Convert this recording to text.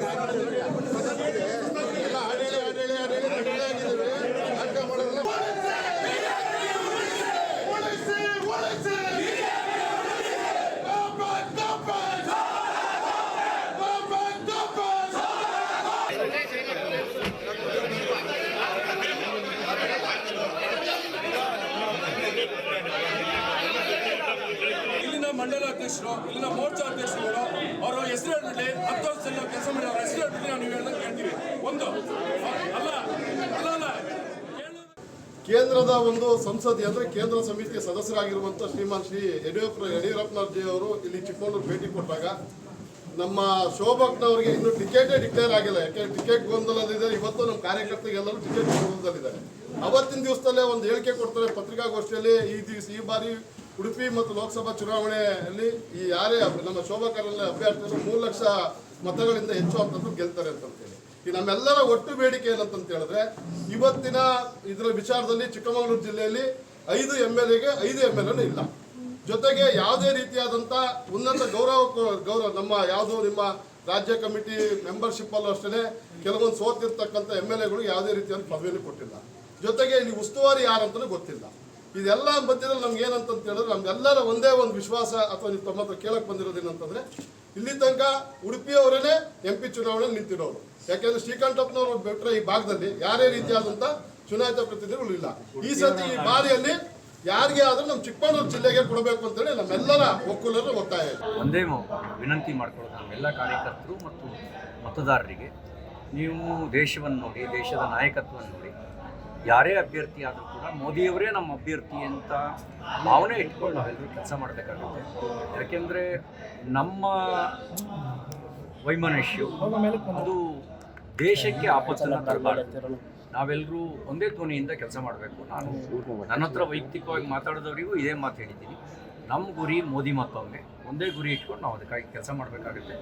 やった! ಇಲ್ಲಿನ ಮೋರ್ಚಾ ಅಧ್ಯಕ್ಷರುಗಳು, ಅವರು ಹೆಸರು ಹೇಳ್ಬಿಟ್ಟು ಹತ್ತು ವರ್ಷದಲ್ಲಿ ಕೆಲಸ ಮಾಡಿ ಅವ್ರ ಹೆಸರು ಹೇಳ್ಬಿಟ್ಟು ನಾವು ನೀವು ಕೇಳ್ತೀವಿ ಒಂದು, ಅಲ್ಲ ಅಲ್ಲ ಅಲ್ಲ ಕೇಂದ್ರದ ಒಂದು ಸಂಸದೆ ಅಂದ್ರೆ ಕೇಂದ್ರ ಸಮಿತಿಯ ಸದಸ್ಯರಾಗಿರುವಂತ ಶ್ರೀಮಾನ್ ಶ್ರೀ ಯಡಿಯೂರಪ್ಪ ಯಡಿಯೂರಪ್ಪನವ್ರಜಿ ಅವರು ಇಲ್ಲಿ ಚಿಕ್ಕಮಗಳೂರು ಭೇಟಿ ಕೊಟ್ಟಾಗ ನಮ್ಮ ಶೋಭಕ್ನವರಿಗೆ ಇನ್ನೂ ಟಿಕೆಟೇ ಡಿಕ್ಲೇರ್ ಆಗಿಲ್ಲ. ಯಾಕೆ ಟಿಕೆಟ್ ಗೊಂದಲದಲ್ಲಿದೆ ಇವತ್ತು ನಮ್ಮ ಕಾರ್ಯಕರ್ತರಿಗೆಲ್ಲರೂ ಟಿಕೆಟ್ ಗೊಂದಲದಲ್ಲಿದ್ದಾರೆ. ಅವತ್ತಿನ ದಿವಸದಲ್ಲೇ ಒಂದು ಹೇಳಿಕೆ ಕೊಡ್ತಾರೆ ಪತ್ರಿಕಾಗೋಷ್ಠಿಯಲ್ಲಿ. ಈ ದಿವಸ ಈ ಬಾರಿ ಉಡುಪಿ ಮತ್ತು ಲೋಕಸಭಾ ಚುನಾವಣೆಯಲ್ಲಿ ಈ ಯಾರೇ ನಮ್ಮ ಶೋಭಾ ಶೋಭಕರಲ್ಲಿ ಅಭ್ಯರ್ಥಿಗಳು ಮೂರು ಲಕ್ಷ ಮತಗಳಿಂದ ಹೆಚ್ಚು ಅಂತಂದು ಗೆಲ್ತಾರೆ ಅಂತಂತೇಳಿ ಈ ನಮ್ಮೆಲ್ಲರ ಒಟ್ಟು ಬೇಡಿಕೆ ಏನಂತಂತ ಹೇಳಿದ್ರೆ, ಇವತ್ತಿನ ಇದರ ವಿಚಾರದಲ್ಲಿ ಚಿಕ್ಕಮಗಳೂರು ಜಿಲ್ಲೆಯಲ್ಲಿ ಐದು ಎಂ ಎಲ್ ಎಗೆ ಐದು ಎಂ ಎಲ್ ಇಲ್ಲ. ಜೊತೆಗೆ ಯಾವುದೇ ರೀತಿಯಾದಂಥ ಉನ್ನತ ಗೌರವ ಗೌರವ ನಮ್ಮ ಯಾವುದೋ ನಿಮ್ಮ ರಾಜ್ಯ ಕಮಿಟಿ ಮೆಂಬರ್ಶಿಪ್ ಅಲ್ಲೂ ಅಷ್ಟೇ ಕೆಲವೊಂದು ಸೋತಿರ್ತಕ್ಕಂಥ ಎಂ ಎಲ್ ಎಗಳು ಯಾವುದೇ ರೀತಿಯಾದ ಪದವಿಯನ್ನು ಕೊಟ್ಟಿಲ್ಲ. ಜೊತೆಗೆ ಇಲ್ಲಿ ಉಸ್ತುವಾರಿ ಯಾರಂತಲೂ ಗೊತ್ತಿಲ್ಲ. ಇದೆಲ್ಲ ಮಧ್ಯದಲ್ಲಿ ನಮ್ಗೆ ಏನಂತಂತ ಹೇಳಿದ್ರೆ ನಮ್ಗೆಲ್ಲರ ಒಂದೇ ಒಂದು ವಿಶ್ವಾಸ ಅಥವಾ ನೀವು ತಮ್ಮ ಹತ್ರ ಕೇಳಕ್ ಬಂದಿರೋದು ಏನಂತಂದ್ರೆ, ಇಲ್ಲಿ ತನಕ ಉಡುಪಿಯವರೇ ಎಂ ಪಿ ಚುನಾವಣೆ ನಿಂತಿರೋರು. ಯಾಕೆಂದ್ರೆ ಶ್ರೀಕಂಠಪ್ಪನವರು ಬಿಟ್ಟರೆ ಈ ಭಾಗದಲ್ಲಿ ಯಾರೇ ರೀತಿಯಾದಂಥ ಚುನಾಯಿತ ಪ್ರತಿನಿಧಿಗಳು ಇಲ್ಲ. ಈ ಸತಿ ಈ ಬಾರಿಯಲ್ಲಿ ಯಾರಿಗೆ ಆದ್ರೂ ನಮ್ಮ ಚಿಕ್ಕಮಗಳೂರು ಜಿಲ್ಲೆಗೆ ಕೊಡಬೇಕು ಅಂತೇಳಿ ನಮ್ಮೆಲ್ಲರ ಒಕ್ಕೂಲರ ಒತ್ತಾಯ ಒಂದೇ ವಿನಂತಿ ಮಾಡ್ಕೊಳ್ಳೋದು ನಮ್ಮೆಲ್ಲ ಕಾರ್ಯಕರ್ತರು ಮತ್ತು ಮತದಾರರಿಗೆ. ನೀವು ದೇಶವನ್ನು ನೋಡಿ, ದೇಶದ ನಾಯಕತ್ವವನ್ನು ನೋಡಿ ಯಾರೇ ಅಭ್ಯರ್ಥಿ ಆದರೂ ಕೂಡ ಮೋದಿಯವರೇ ನಮ್ಮ ಅಭ್ಯರ್ಥಿ ಅಂತ ಭಾವನೆ ಇಟ್ಕೊಂಡು ನಾವೆಲ್ಲರೂ ಕೆಲಸ ಮಾಡಬೇಕಾಗುತ್ತೆ. ಯಾಕೆಂದರೆ ನಮ್ಮ ವೈಮನುಷ್ಯ ಅದು ದೇಶಕ್ಕೆ ಆಪತ್ತನ್ನು ತರಬಾರ್ದು. ನಾವೆಲ್ಲರೂ ಒಂದೇ ಧ್ವನಿಯಿಂದ ಕೆಲಸ ಮಾಡಬೇಕು. ನಾನು ನನ್ನ ಹತ್ರ ವೈಯಕ್ತಿಕವಾಗಿ ಮಾತಾಡಿದವರಿಗೂ ಇದೇ ಮಾತು ಹೇಳಿದ್ದೀನಿ. ನಮ್ಮ ಗುರಿ ಮೋದಿ ಮತ್ತೊಮ್ಮೆ ಒಂದೇ ಗುರಿ ಇಟ್ಕೊಂಡು ನಾವು ಅದಕ್ಕಾಗಿ ಕೆಲಸ ಮಾಡಬೇಕಾಗುತ್ತೆ.